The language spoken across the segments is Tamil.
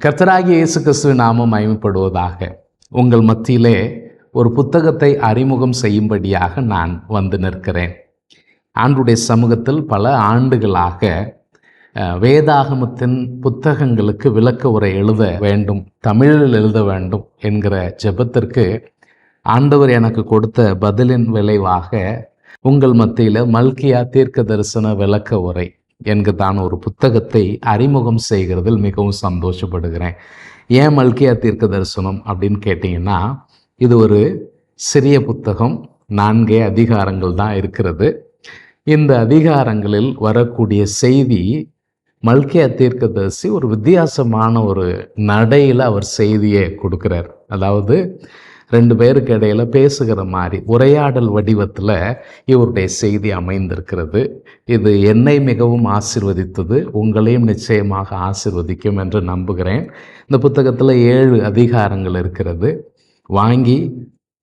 கர்த்தராகிய இயேசு கிறிஸ்துவ நாமம் மயமப்படுவதாக உங்கள் மத்தியிலே ஒரு புத்தகத்தை அறிமுகம் செய்யும்படியாக நான் வந்து நிற்கிறேன். ஆண்டுடைய சமூகத்தில் பல ஆண்டுகளாக வேதாகமத்தின் புத்தகங்களுக்கு விளக்க உரை எழுத வேண்டும் தமிழில் எழுத வேண்டும் என்கிற ஜெபத்திற்கு ஆண்டவர் எனக்கு கொடுத்த பதிலின் விளைவாக உங்கள் மத்தியில் மல்கியா தீர்க்க தரிசன விளக்க உரை என்கிறதான ஒரு புத்தகத்தை அறிமுகம் செய்கிறதில் மிகவும் சந்தோஷப்படுகிறேன். ஏன் மல்கியா தீர்க்க தரிசனம் அப்படின்னு கேட்டிங்கன்னா இது ஒரு சிறிய புத்தகம் நான்கே அதிகாரங்கள் தான் இருக்கிறது. இந்த அதிகாரங்களில் வரக்கூடிய செய்தி மல்கியா தீர்க்கதரிசி ஒரு வித்தியாசமான ஒரு நடையில் அவர் செய்தியை கொடுக்குறார். அதாவது ரெண்டு பேருக்கு இடையில் பேசுகிற மாதிரி உரையாடல் வடிவத்தில் இவருடைய செய்தி அமைந்திருக்கிறது. இது என்னை மிகவும் ஆசிர்வதித்தது உங்களையும் நிச்சயமாக ஆசிர்வதிக்கும் என்று நம்புகிறேன். இந்த புத்தகத்தில் ஏழு அதிகாரங்கள் இருக்கிறது. வாங்கி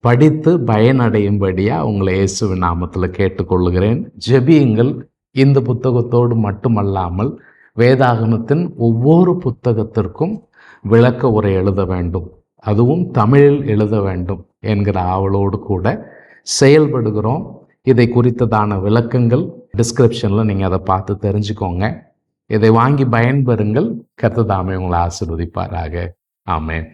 படித்து பயனடையும்படியாக உங்களை இயேசுவின் நாமத்தில் கேட்டுக்கொள்கிறேன் ஜெபியுங்கள். இந்த புத்தகத்தோடு மட்டுமல்லாமல் வேதாகமத்தின் ஒவ்வொரு புத்தகத்திற்கும் விளக்க உரை எழுத வேண்டும். அதுவும் தமிழில் எழுத வேண்டும் என்கிற ஆவலோடு கூட செயல்படுகிறோம். இதை குறித்ததான விளக்கங்கள் டிஸ்கிரிப்ஷனில் நீங்கள் அதை பார்த்து தெரிஞ்சுக்கோங்க. இதை வாங்கி பயன்பெறுங்கள். கர்த்ததாமே உங்களை ஆசிர்வதிப்பாராக. ஆமேன்.